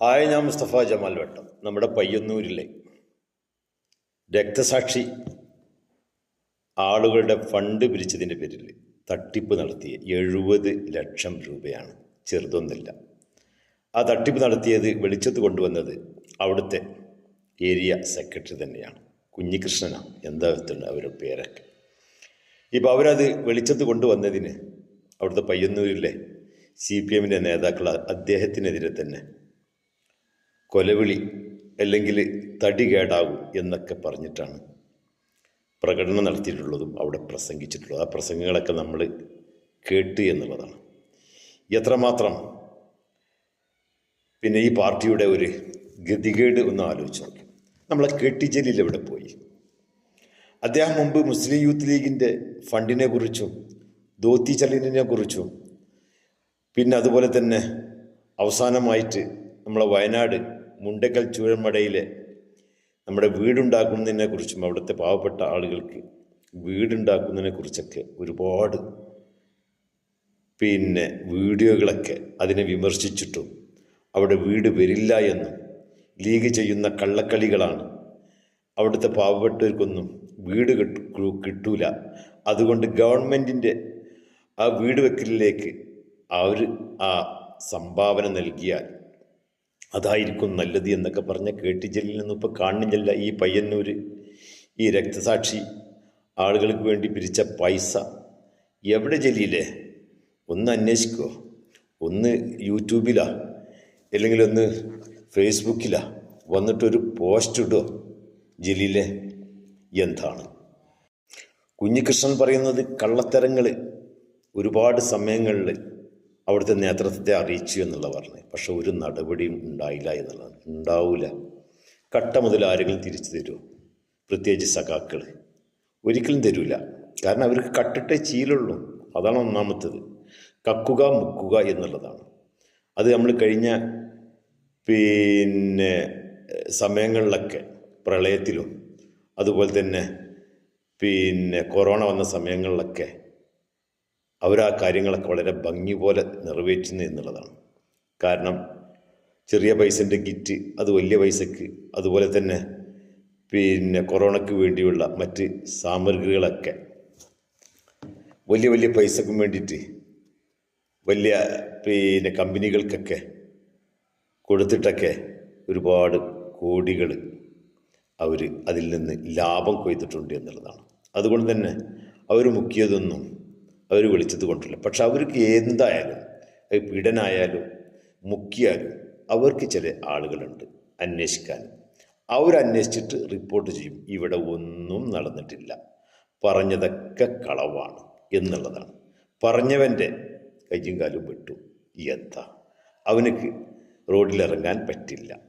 Hi ഞാൻ Mustafa Jamal വെട്ടം നമ്മുടെ പയ്യന്നൂരിലെ രക്തസാക്ഷി ആളുകളുടെ ഫണ്ട് പിരിച്ചതിന്റെ പേരിൽ തട്ടിപ്പ് നടത്തിയ എഴുപത് ലക്ഷം രൂപയാണ് ചെറുതൊന്നില്ല. ആ തട്ടിപ്പ് നടത്തിയത് വെളിച്ചത്ത് കൊണ്ടുവന്നത് അവിടുത്തെ ഏരിയ സെക്രട്ടറി തന്നെയാണ് കുഞ്ഞികൃഷ്ണനാണ്. എന്താ അവരുടെ പേരൊക്കെ. ഇപ്പോൾ അവരത് വെളിച്ചത്ത് കൊണ്ടുവന്നതിന് അവിടുത്തെ പയ്യന്നൂരിലെ സി പി എമ്മിന്റെ നേതാക്കൾ അദ്ദേഹത്തിനെതിരെ തന്നെ കൊലവിളി അല്ലെങ്കിൽ തടി കേടാകും എന്നൊക്കെ പറഞ്ഞിട്ടാണ് പ്രകടനം നടത്തിയിട്ടുള്ളതും അവിടെ പ്രസംഗിച്ചിട്ടുള്ളതും. ആ പ്രസംഗങ്ങളൊക്കെ നമ്മൾ കേട്ട് എന്നുള്ളതാണ്. എത്രമാത്രം പിന്നെ ഈ പാർട്ടിയുടെ ഒരു ഗതികേട് ഒന്ന് ആലോചിച്ച് നോക്കി. നമ്മളെ കെട്ടി ജലീൽ എവിടെ പോയി? അദ്ദേഹം മുമ്പ് മുസ്ലിം യൂത്ത് ലീഗിന്റെ ഫണ്ടിനെ കുറിച്ചും ധോത്തി ചലീനിനെ കുറിച്ചും പിന്നെ അതുപോലെ തന്നെ അവസാനമായിട്ട് നമ്മളെ വയനാട് മുണ്ടക്കൽ ചൂഴമടയിലെ നമ്മുടെ വീടുണ്ടാക്കുന്നതിനെ കുറിച്ചും അവിടുത്തെ പാവപ്പെട്ട ആളുകൾക്ക് വീടുണ്ടാക്കുന്നതിനെ കുറിച്ചൊക്കെ ഒരുപാട് പിന്നെ വീഡിയോകളൊക്കെ അതിനെ വിമർശിച്ചിട്ടും അവിടെ വീട് വരില്ല എന്നും ലീഗ് ചെയ്യുന്ന കള്ളക്കളികളാണ്. അവിടുത്തെ പാവപ്പെട്ടവർക്കൊന്നും വീട് കിട്ടു കിട്ടൂല. അതുകൊണ്ട് ഗവൺമെന്റിന്റെ ആ വീട് വെക്കലിലേക്ക് അവർ ആ സംഭാവന നൽകിയാൽ അതായിരിക്കും നല്ലത് എന്നൊക്കെ പറഞ്ഞ കേട്ടിച്ചെല്ലിൽ നിന്നും ഇപ്പോൾ കാണുന്നില്ല ഈ പയ്യന്നൂർ ഈ രക്തസാക്ഷി ആളുകൾക്ക് വേണ്ടി പിരിച്ച പൈസ. എവിടെ ജലീലേ? ഒന്ന് അന്വേഷിക്കോ. ഒന്ന് യൂട്യൂബിലാ. അല്ലെങ്കിൽ ഒന്ന് ഫേസ്ബുക്കിലാ. വന്നിട്ടൊരു പോസ്റ്റ് ഇടോ. ജലീലെ എന്താണ്? കുഞ്ഞികൃഷ്ണൻ പറയുന്നത് കള്ളത്തരങ്ങൾ ഒരുപാട് സമയങ്ങളിൽ അവിടുത്തെ നേതൃത്വത്തെ അറിയിച്ചു എന്നുള്ള പറഞ്ഞു. പക്ഷെ ഒരു നടപടിയും ഉണ്ടായില്ല എന്നുള്ളതാണ് ഉണ്ടാവില്ല കട്ട മുതൽ ആരെങ്കിലും തിരിച്ചു തരുമോ? പ്രത്യേകിച്ച് സഖാക്കൾ ഒരിക്കലും തരൂല. കാരണം അവർക്ക് കട്ടിട്ടേ ചീലുള്ളൂ അതാണ് ഒന്നാമത്തത്. കക്കുക മുക്കുക എന്നുള്ളതാണ്. അത് നമ്മൾ കഴിഞ്ഞ പിന്നെ സമയങ്ങളിലൊക്കെ പ്രളയത്തിലും അതുപോലെ തന്നെ പിന്നെ കൊറോണ വന്ന സമയങ്ങളിലൊക്കെ അവർ ആ കാര്യങ്ങളൊക്കെ വളരെ ഭംഗി പോലെ നിറവേറ്റുന്നു എന്നുള്ളതാണ്. കാരണം ചെറിയ പൈസന്റെ കിറ്റ് അത് വലിയ പൈസക്ക് അതുപോലെ തന്നെ പിന്നെ കൊറോണയ്ക്ക് വേണ്ടിയുള്ള മറ്റ് സാമഗ്രികളൊക്കെ. വലിയ വലിയ പൈസക്കും വേണ്ടിയിട്ട് വലിയ പിന്നെ കമ്പനികൾക്കൊക്കെ കൊടുത്തിട്ടൊക്കെ ഒരുപാട് കോടികൾ അവർ അതിൽ നിന്ന് ലാഭം കൊയ്തിട്ടുണ്ട് എന്നുള്ളതാണ്. അതുകൊണ്ട് തന്നെ അവർ മുക്കിയതൊന്നും അവർ വിളിച്ചത് കൊണ്ടില്ല. പക്ഷെ അവർക്ക് എന്തായാലും പീഡനായാലും മുക്കിയാലും അവർക്ക് ചില ആളുകളുണ്ട് അന്വേഷിക്കാൻ അവരന്വേഷിച്ചിട്ട് റിപ്പോർട്ട് ചെയ്യും ഇവിടെ ഒന്നും നടന്നിട്ടില്ല. പറഞ്ഞതൊക്കെ കളവാണ് എന്നുള്ളതാണ്. പറഞ്ഞവന്റെ കയ്യും കാലും വിട്ടു. എന്താ? അവനക്ക് റോഡിലിറങ്ങാൻ പറ്റില്ല.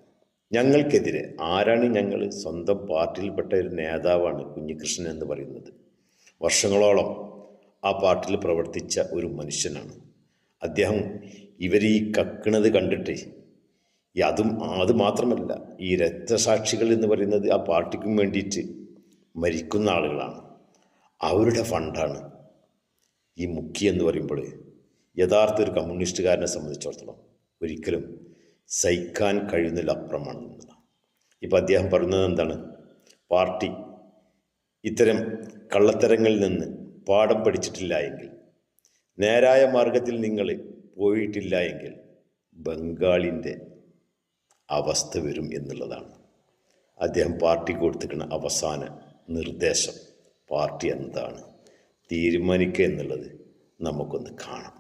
ഞങ്ങൾക്കെതിരെ ആരാണ് ഞങ്ങൾ സ്വന്തം പാർട്ടിയിൽപ്പെട്ട ഒരു നേതാവാണ് കുഞ്ഞികൃഷ്ണൻ എന്ന് പറയുന്നത്. വർഷങ്ങളോളം ആ പാർട്ടിയിൽ പ്രവർത്തിച്ച ഒരു മനുഷ്യനാണ്. അദ്ദേഹം ഇവർ ഈ കക്കണത് കണ്ടിട്ട് അതും അത് മാത്രമല്ല ഈ രക്തസാക്ഷികൾ എന്ന് പറയുന്നത് ആ പാർട്ടിക്കും വേണ്ടിയിട്ട് മരിക്കുന്ന ആളുകളാണ്. അവരുടെ ഫണ്ടാണ് ഈ മുക്കി എന്ന് പറയുമ്പോൾ യഥാർത്ഥ ഒരു കമ്മ്യൂണിസ്റ്റുകാരനെ സംബന്ധിച്ചിടത്തോളം ഒരിക്കലും സഹിക്കാൻ കഴിയുന്നില്ല അപ്പുറമാണ് ഇപ്പം അദ്ദേഹം പറയുന്നത് എന്താണ്? പാർട്ടി ഇത്തരം കള്ളത്തരങ്ങളിൽ നിന്ന് പാഠം പഠിച്ചിട്ടില്ല എങ്കിൽ നേരായ മാർഗത്തിൽ നിങ്ങൾ പോയിട്ടില്ല എങ്കിൽ ബംഗാളിന്റെ അവസ്ഥ വരും എന്നുള്ളതാണ്. അദ്ദേഹം പാർട്ടി കൊടുത്തിരിക്കുന്ന അവസാന നിർദ്ദേശം. പാർട്ടി എന്താണ്? തീരുമാനിക്കുക എന്നുള്ളത് നമുക്കൊന്ന് കാണാം